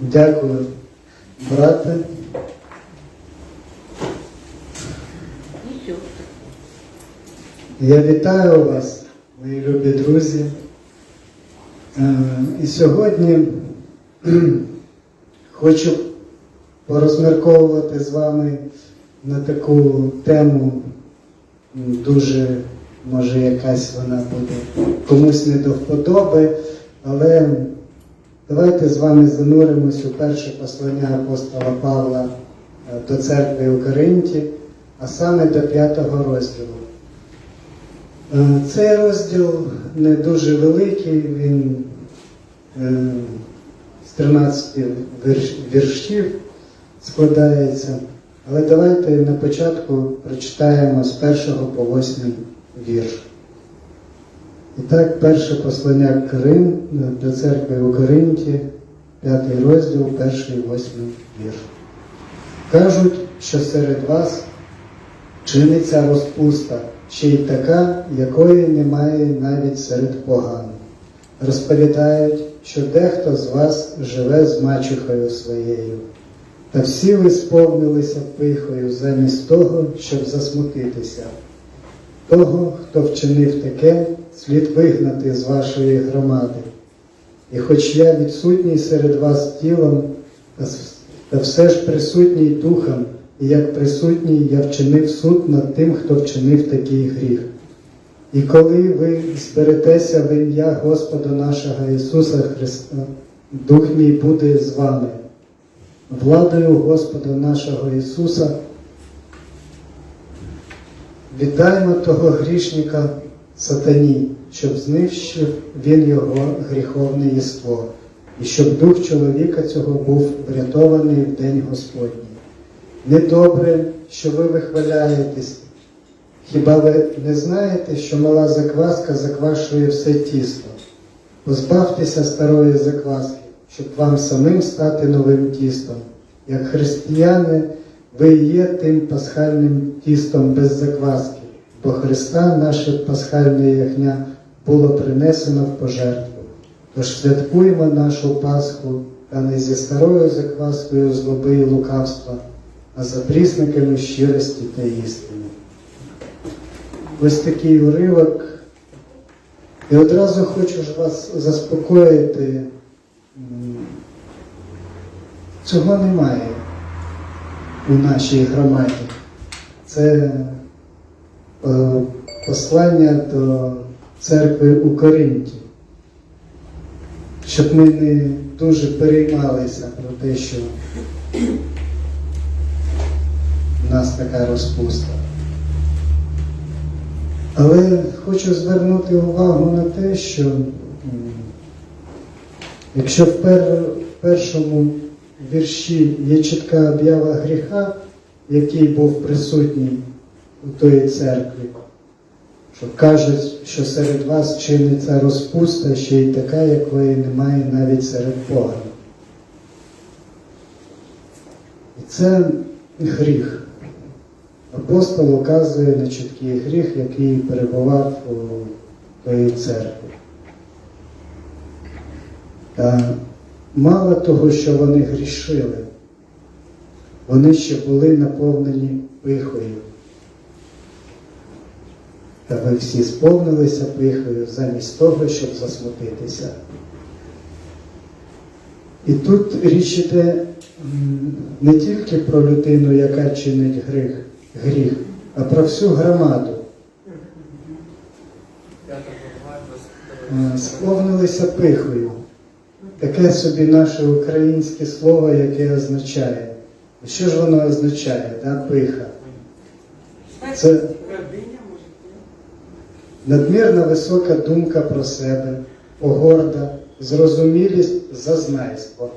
Дякую, брате. Я вітаю вас, мої любі друзі. Е, І сьогодні хочу порозмірковувати з вами на таку тему, дуже, може, якась вона буде комусь не до вподоби, але давайте з вами зануримось у перше послання апостола Павла е, до церкви у Коринті, а саме до п'ятого розділу. Е, Цей розділ не дуже великий, він е, з 13 віршів складається. Але давайте на початку прочитаємо з першого по восьмий вірш. І так, перше послання Корин, до церкви у Коринті, п'ятий розділ, перший і восьмий вірш. Кажуть, що серед вас чиниться розпуста, ще й така, якої немає навіть серед поган. Розповідають, що дехто з вас живе з мачухою своєю. Та всі ви сповнилися пихою замість того, щоб засмутитися. Того, хто вчинив таке, слід вигнати з вашої громади. І хоч я відсутній серед вас тілом, та все ж присутній духом, і як присутній я вчинив суд над тим, хто вчинив такий гріх. І коли ви зберетеся в ім'я Господа нашого Ісуса Христа, Дух мій буде з вами. Владою Господа нашого Ісуса віддаймо того грішника сатані, щоб знищив він його гріховне єство, і щоб дух чоловіка цього був врятований в день Господній. Недобре, що ви вихваляєтесь. Хіба ви не знаєте, що мала закваска заквашує все тісто? Позбавтеся старої закваски, щоб вам самим стати новим тістом. Як християни, ви є тим пасхальним тістом без закваски, бо Христа, наше пасхальне ягня, було принесено в пожертву. Тож святкуємо нашу Пасху, та не зі старою закваскою злоби і лукавства, а за прісниками щирості та істини. Ось такий уривок. І одразу хочу ж вас заспокоїти. Цього немає у нашій громаді. Це послання до церкви у Коринті. Щоб ми не дуже переймалися про те, що в нас така розпуста. Але хочу звернути увагу на те, що якщо в, першому вірші є чітка об'ява гріха, який був присутній тої церкві, що кажуть, що серед вас чиниться розпуста, ще й така, якої немає навіть серед Бога. І це гріх. Апостол указує на чіткий гріх, який перебував у тої церкві. Та мало того, що вони грішили, вони ще були наповнені пихою. Та ви всі сповнилися пихою замість того, щоб засмутитися. І тут річ іде не тільки про людину, яка чинить гріх, гріх, а про всю громаду. Е, Сповнилися пихою. Таке собі наше українське слово, яке означає. Що ж воно означає, да? пиха? Це надмірна висока думка про себе, погорда, зрозумілість, зазнайство.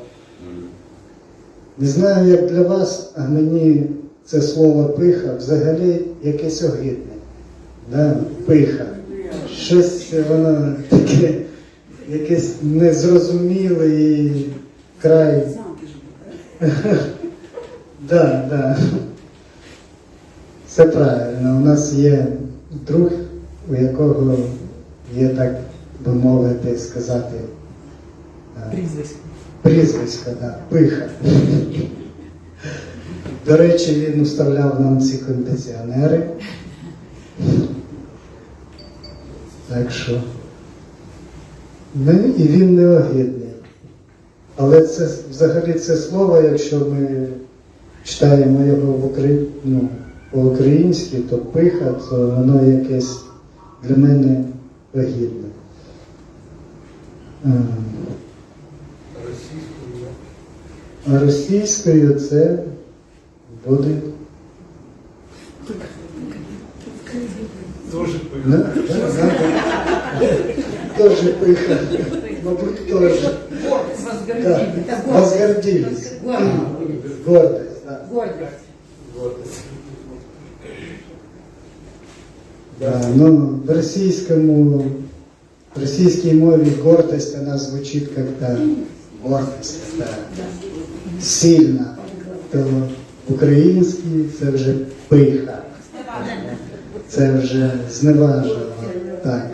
Не знаю, як для вас, а мені це слово пиха взагалі якесь огидне. Да? Пиха. Щось воно таке, якесь незрозуміле і край. Да, да. Все правильно. У нас є друг, у якого є так би мовити, сказати, Прізвисько. прізвисько, да, пиха. До речі, він уставляв нам ці кондиціонери. Так що. Ну, і він не огидний. Але це взагалі це слово, якщо ми читаємо його в Украї... ну, по-українськи, то пиха, то воно якесь для мене огідне. Ем, А російською це буде. Да, да. Тоже пиха. Мабуть, тоже. Да. Возгордились. Гордость, да. Ну, в російському, в російській мові гордость, она звучит как-то гордость, да. сильно. То в українській це вже пиха. Це вже зневажливо. Так.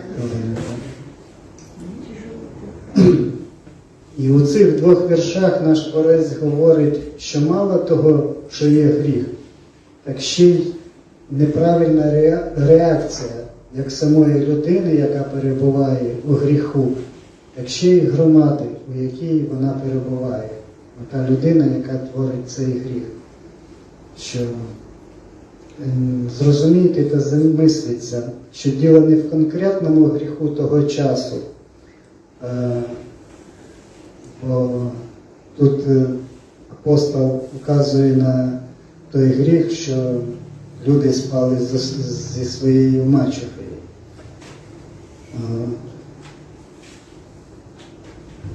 І у цих двох віршах наш творець говорить, що мало того, що є гріх, так ще й неправильна реакція як самої людини, яка перебуває у гріху, так ще й громади, у якій вона перебуває. Та людина, яка творить цей гріх. Що ем, зрозумійте та замисліться, що діло не в конкретному гріху того часу. Бо тут е, апостол вказує на той гріх, що люди спали зі своєю мачехою. Е,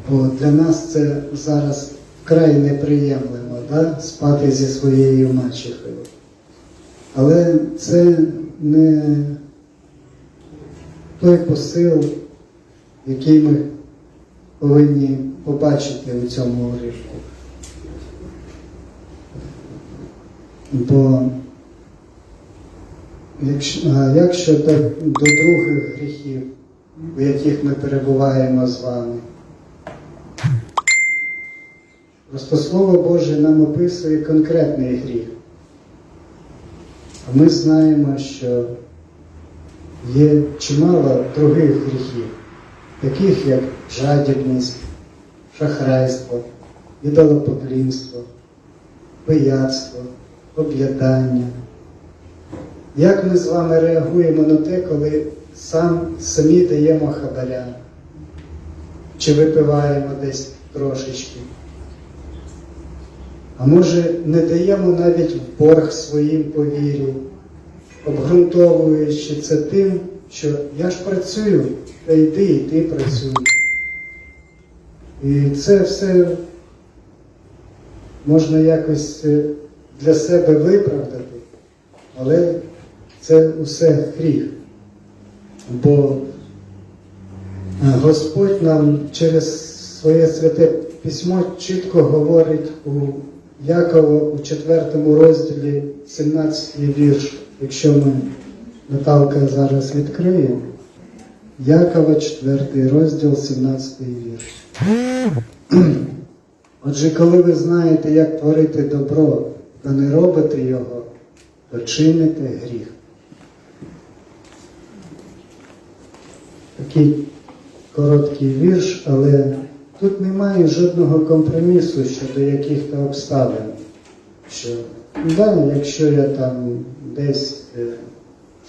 Бо для нас це зараз вкрай неприємлемо, да? спати зі своєю мачехою. Але це не той посил, який ми повинні побачити у цьому уривку. Бо як щодо до других гріхів, у яких ми перебуваємо з вами, просто Слово Боже нам описує конкретний гріх. А ми знаємо, що є чимало других гріхів таких як жадібність, шахрайство, ідолопоклінство, пияцтво, об'ядання. Як ми з вами реагуємо на те, коли сам, самі даємо хабаря, чи випиваємо десь трошечки? А може не даємо навіть в борг своїм повірі, обґрунтовуючи це тим, що я ж працюю, та йди і ти працюй. І це все можна якось е, для себе виправдати, але це усе гріх. Бо е, Господь нам через своє святе письмо чітко говорить у Якова у 4 розділі 17 вірш, якщо ми Наталка зараз відкриє. Якова 4 розділ 17 вірш. Отже, коли ви знаєте, як творити добро, та не робите його, то чините гріх. Такий короткий вірш, але тут немає жодного компромісу щодо яких-то обставин. Що, да, якщо я там десь е,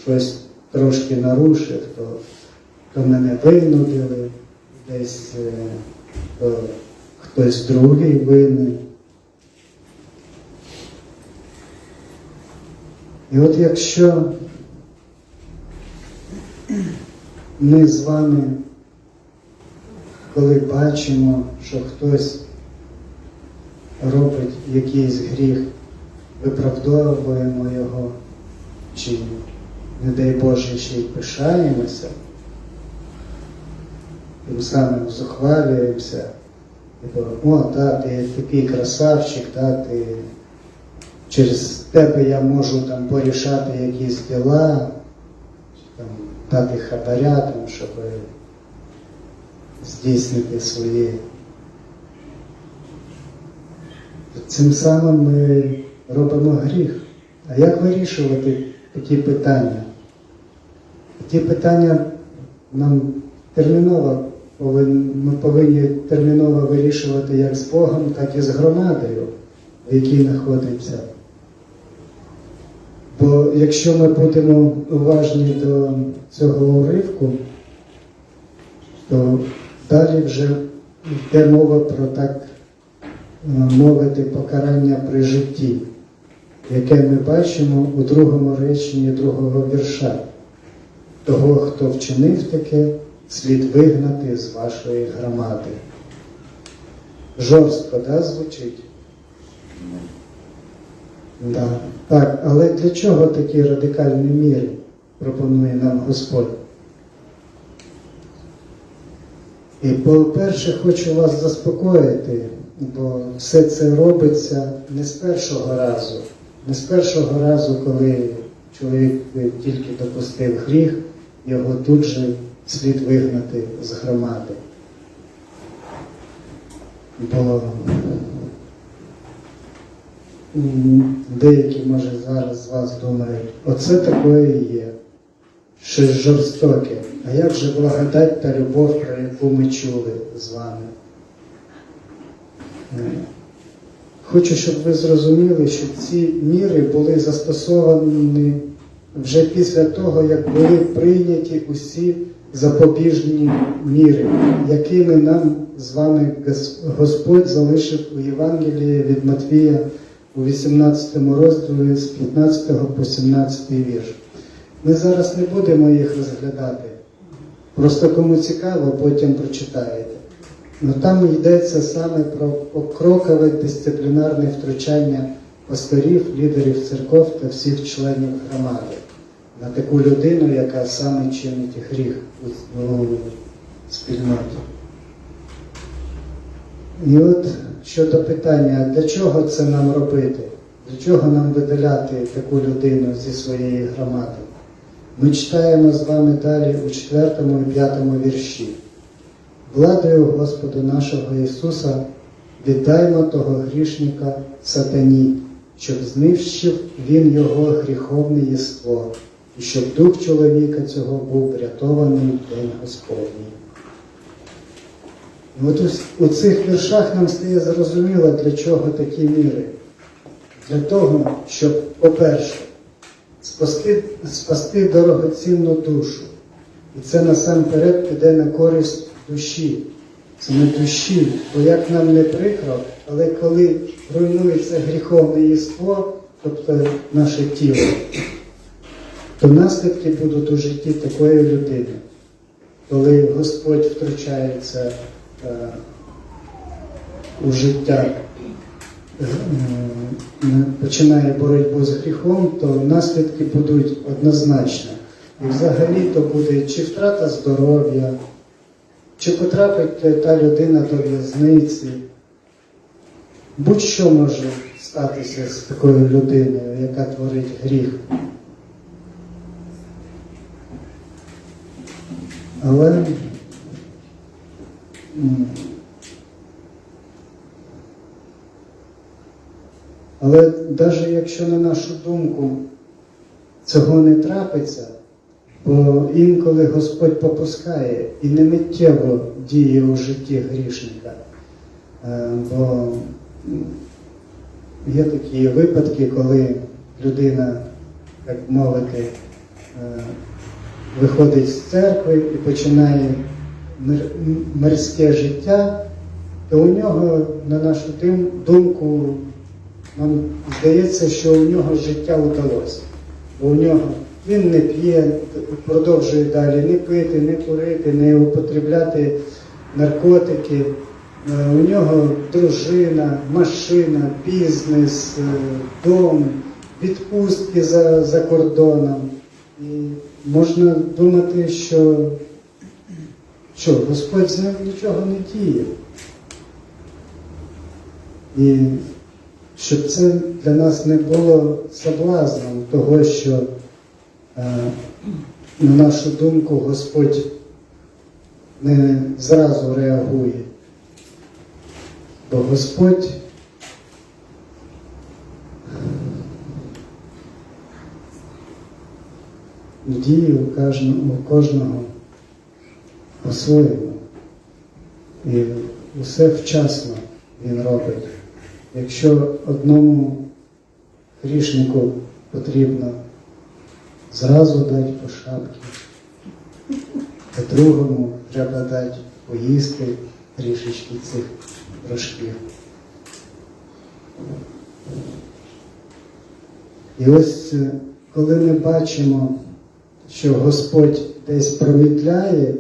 щось трошки нарушив, то, то мене винудили, десь е, то хтось другий винен. І от якщо ми з вами, коли бачимо, що хтось робить якийсь гріх, виправдовуємо його, чи, не дай Боже, ще й пишаємося, тим самим зухвалюємося, типу, о, та, ти такий красавчик, та, ти через тебе я можу там порішати якісь діла, дати хабаря, там, щоб здійснити свої цим самим ми робимо гріх. А як вирішувати такі питання? Ті питання нам терміново ми повинні терміново вирішувати як з Богом, так і з громадою, в якій знаходиться. Бо якщо ми будемо уважні до цього уривку, то далі вже йде мова про так е, мовити покарання при житті, яке ми бачимо у другому реченні другого вірша. Того, хто вчинив таке, слід вигнати з вашої громади. Жорстко, да, звучить? Да. Так, але для чого такі радикальні міри пропонує нам Господь? І по-перше, хочу вас заспокоїти, бо все це робиться не з першого разу. Не з першого разу, коли чоловік тільки допустив гріх, його тут же слід вигнати з громади. Бо деякі, може, зараз з вас думають, оце такое і є. Щось жорстоке. А як же благодать та любов, про яку ми чули з вами? Е, Хочу, щоб ви зрозуміли, що ці міри були застосовані вже після того, як були прийняті усі запобіжні міри, якими нам з вами Господь залишив у Євангелії від Матвія у 18 розділі з 15 по 17 вірш. Ми зараз не будемо їх розглядати. Просто кому цікаво, потім прочитаєте. Ну там йдеться саме про покрокове дисциплінарне втручання пасторів, лідерів церков та всіх членів громади на таку людину, яка саме чинить гріх у, спільноті. І от щодо питання, для чого це нам робити? Для чого нам видаляти таку людину зі своєї громади? Ми читаємо з вами далі у 4 і 5 вірші. Владою Господа нашого Ісуса віддаймо того грішника сатані, щоб знищив він його гріховне єство, і щоб дух чоловіка цього був врятований в день Господній. І от у- цих віршах нам стає зрозуміло, для чого такі міри. Для того, щоб, по-перше, спасти, спасти дорогоцінну душу. І це насамперед піде на користь душі. Це не душі, бо як нам не прикро, але коли руйнується гріховне єство, тобто наше тіло, то наслідки будуть у житті такої людини, коли Господь втручається у життя, е, починає боротьбу з гріхом, то наслідки будуть однозначно. І взагалі то буде чи втрата здоров'я, чи потрапить та людина до в'язниці. Будь-що може статися з такою людиною, яка творить гріх. Але але навіть якщо на нашу думку цього не трапиться, бо інколи Господь попускає і не миттєво діє у житті грішника. Е, Бо є такі випадки, коли людина, так мовити, е, виходить з церкви і починає мирське життя, то у нього, на нашу думку, нам здається, що у нього життя вдалося. Бо у нього він не п'є, продовжує далі не пити, не курити, не употребляти наркотики. Е, У нього дружина, машина, бізнес, е, дом, відпустки за, за кордоном. І можна думати, що, що, Господь з ним нічого не діє. І щоб це для нас не було соблазном того, що, е, на нашу думку, Господь не зразу реагує. Бо Господь діє у кожного по-своєму. І усе вчасно він робить. Якщо одному грішнику потрібно зразу дати по шапці, а другому треба дати поїсти трішечки цих рожків. І ось е, коли ми бачимо, що Господь десь промідляє,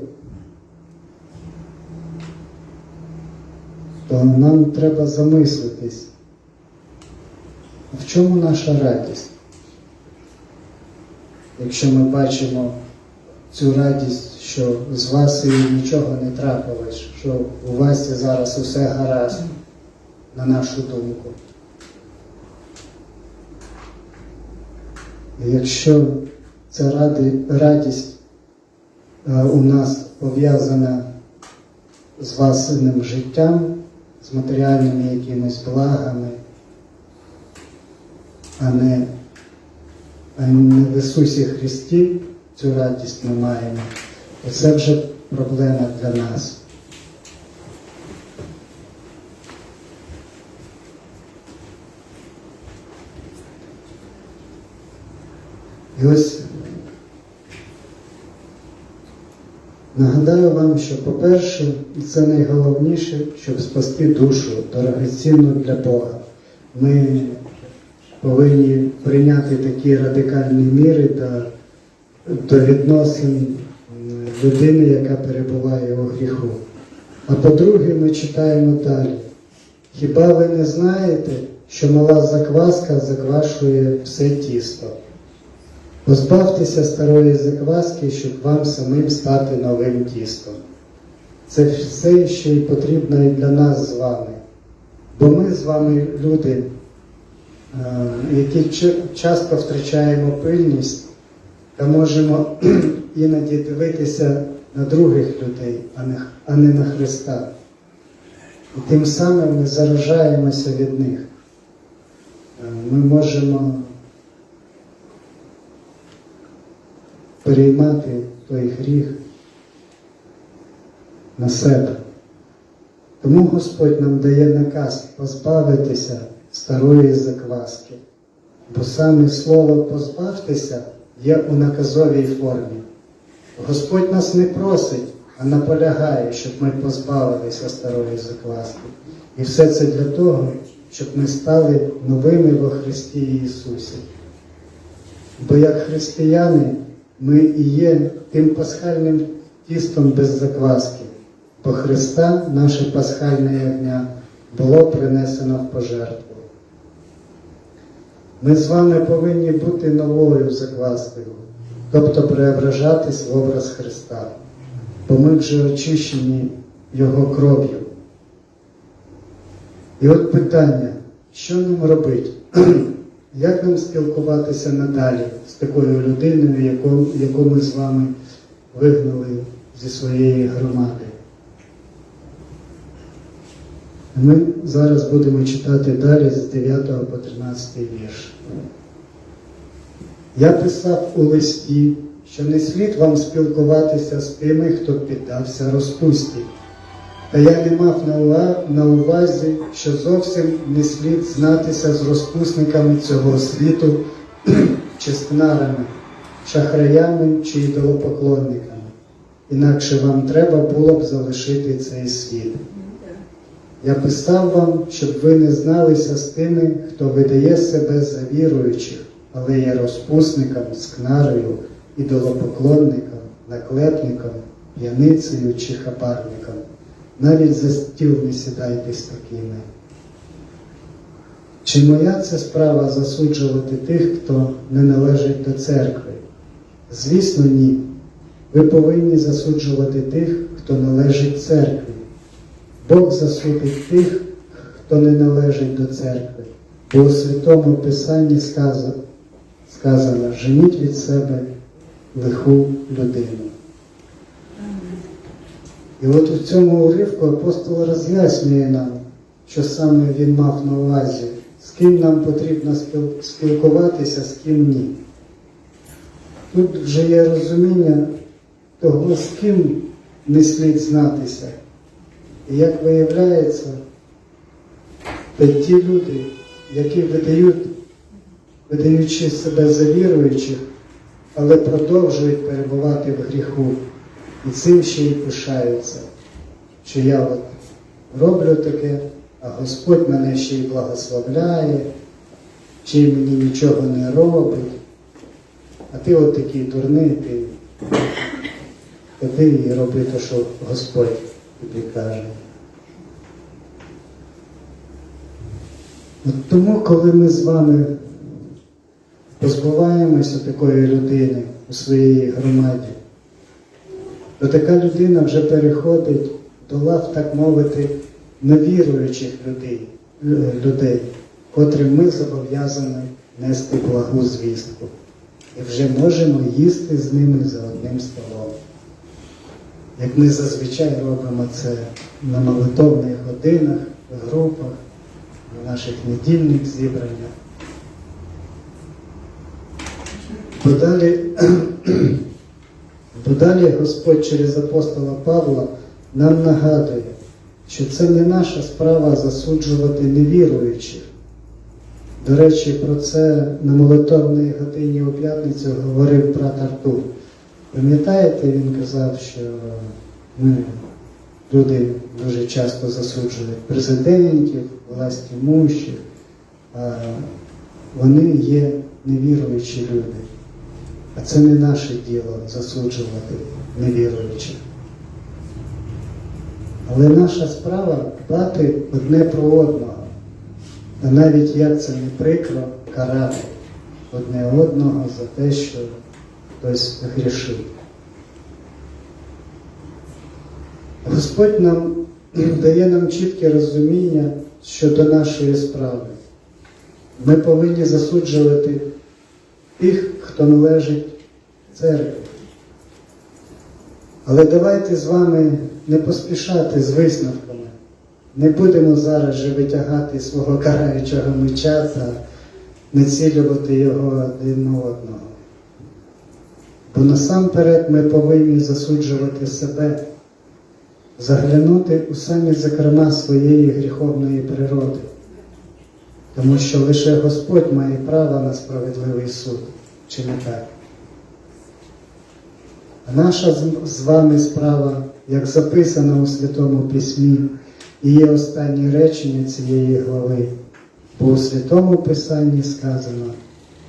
то нам треба замислитись, в чому наша радість? Якщо ми бачимо цю радість, що з вас і нічого не трапилось, що у вас і зараз усе гаразд, на нашу думку. Якщо ця ради- радість е, у нас пов'язана з власним життям, з матеріальними якимись благами, а не, в Ісусі Христі цю радість ми маємо, то це вже проблема для нас. І ось нагадаю вам, що, по-перше, це найголовніше, щоб спасти душу дорогоцінну для Бога. Ми повинні прийняти такі радикальні міри до, до відносин людини, яка перебуває у гріху. А по-друге, ми читаємо далі. Хіба ви не знаєте, що мала закваска заквашує все тісто? Позбавтеся старої закваски, щоб вам самим стати новим тістом. Це все ще й потрібно і для нас з вами. Бо ми з вами люди, е, які часто втрачаємо пильність та можемо іноді дивитися на других людей, а не, на Христа. І тим самим ми заражаємося від них. Е, Ми можемо переймати той гріх на себе. Тому Господь нам дає наказ позбавитися старої закваски, бо саме слово позбавтеся є у наказовій формі. Господь нас не просить, а наполягає, щоб ми позбавилися старої закваски. І все це для того, щоб ми стали новими во Христі Ісусі. Бо як християни ми і є тим пасхальним тістом без закваски, бо Христа, наше пасхальне ягня, було принесено в пожертву. Ми з вами повинні бути новою закваскою, тобто преображатись в образ Христа, бо ми вже очищені Його кров'ю. І от питання, що нам робити? Як нам спілкуватися надалі з такою людиною, яку, яку ми з вами вигнали зі своєї громади? Ми зараз будемо читати далі з 9 по 13 вірш. Я писав у листі, що не слід вам спілкуватися з тими, хто піддався розпусті. Та я не мав на увазі, що зовсім не слід знатися з розпусниками цього світу, чи скнарами, шахраями чи ідолопоклонниками. Інакше вам треба було б залишити цей світ. Я писав вам, щоб ви не зналися з тими, хто видає себе за віруючих, але є розпусником, скнарою, ідолопоклонником, наклепником, п'яницею чи хабарником. Навіть за стіл не сідайте з такими. Чи моя це справа засуджувати тих, хто не належить до церкви? Звісно, ні. Ви повинні засуджувати тих, хто належить церкві. Бог засудить тих, хто не належить до церкви. Бо у Святому Писанні сказано, сказано женіть від себе лиху людину. І от у цьому уривку апостол роз'яснює нам, що саме він мав на увазі, з ким нам потрібно спілкуватися, з ким ні. тут вже є розуміння того, з ким не слід знатися. І як виявляється, то ті люди, які видають, видаючи себе за віруючих, але продовжують перебувати в гріху, і цим ще й пишаються, що я от роблю таке, а Господь мене ще й благословляє, й мені нічого не робить. А ти от такий дурний, ти ходи і роби те, що Господь тобі каже. От тому, коли ми з вами позбуваємося такої людини у своїй громаді, то така людина вже переходить до лав, так мовити, невіруючих людей, людей, котрим ми зобов'язані нести благу звістку. І вже можемо їсти з ними за одним столом. Як ми зазвичай робимо це на молитовних годинах, в групах, на наших недільних зібраннях. Бо далі, бо далі Господь через апостола Павла нам нагадує, що це не наша справа засуджувати невіруючих. До речі, про це на молитовній годині у п'ятницю говорив брат Артур. Пам'ятаєте, він казав, що ми, люди дуже часто засуджують президентів, власті мущих, а вони є невіруючі люди. А це не наше діло засуджувати невіруючих. Але наша справа дбати одне про одного. Та навіть як це не прикро карати одне одного за те, що хтось грішив. Господь нам дає нам чітке розуміння щодо нашої справи. Ми повинні засуджувати тих, хто належить церкві. Але давайте з вами не поспішати з висновками. Не будемо зараз же витягати свого караючого меча та націлювати його один на одного. Бо насамперед ми повинні засуджувати себе, заглянути у самі закрома своєї гріховної природи, тому що лише Господь має право на справедливий суд, чи не так? А наша з- вами справа, як записано у Святому Письмі, і є останні речення цієї глави, бо у Святому Писанні сказано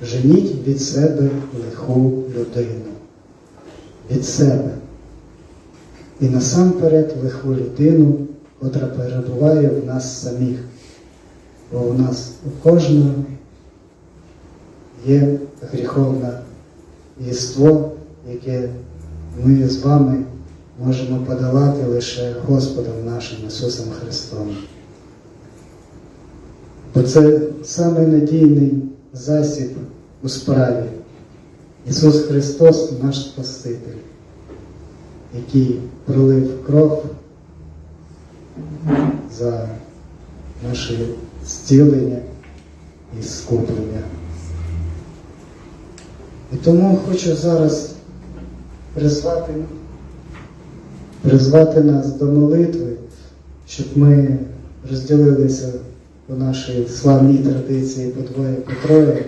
женіть від себе лиху людину. Від себе. І насамперед лиху людину, котра перебуває в нас самих. Бо у нас у кожного є гріховне єство, яке ми з вами можемо подолати лише Господом нашим Ісусом Христом. Бо це самий надійний засіб у справі. Ісус Христос наш Спаситель, який пролив кров за наше зцілення і скуплення. І тому хочу зараз призвати, призвати нас до молитви, щоб ми розділилися по нашій славній традиції по двоє по троє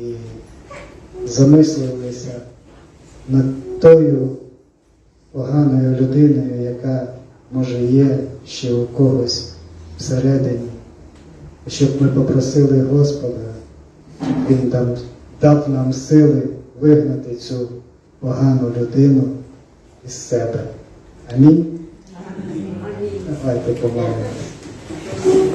і замислилися над тою поганою людиною, яка може є ще у когось всередині, щоб ми попросили Господа, Він дав, дав нам сили вигнати цю погану людину із себе. Амінь. Давайте помолимося.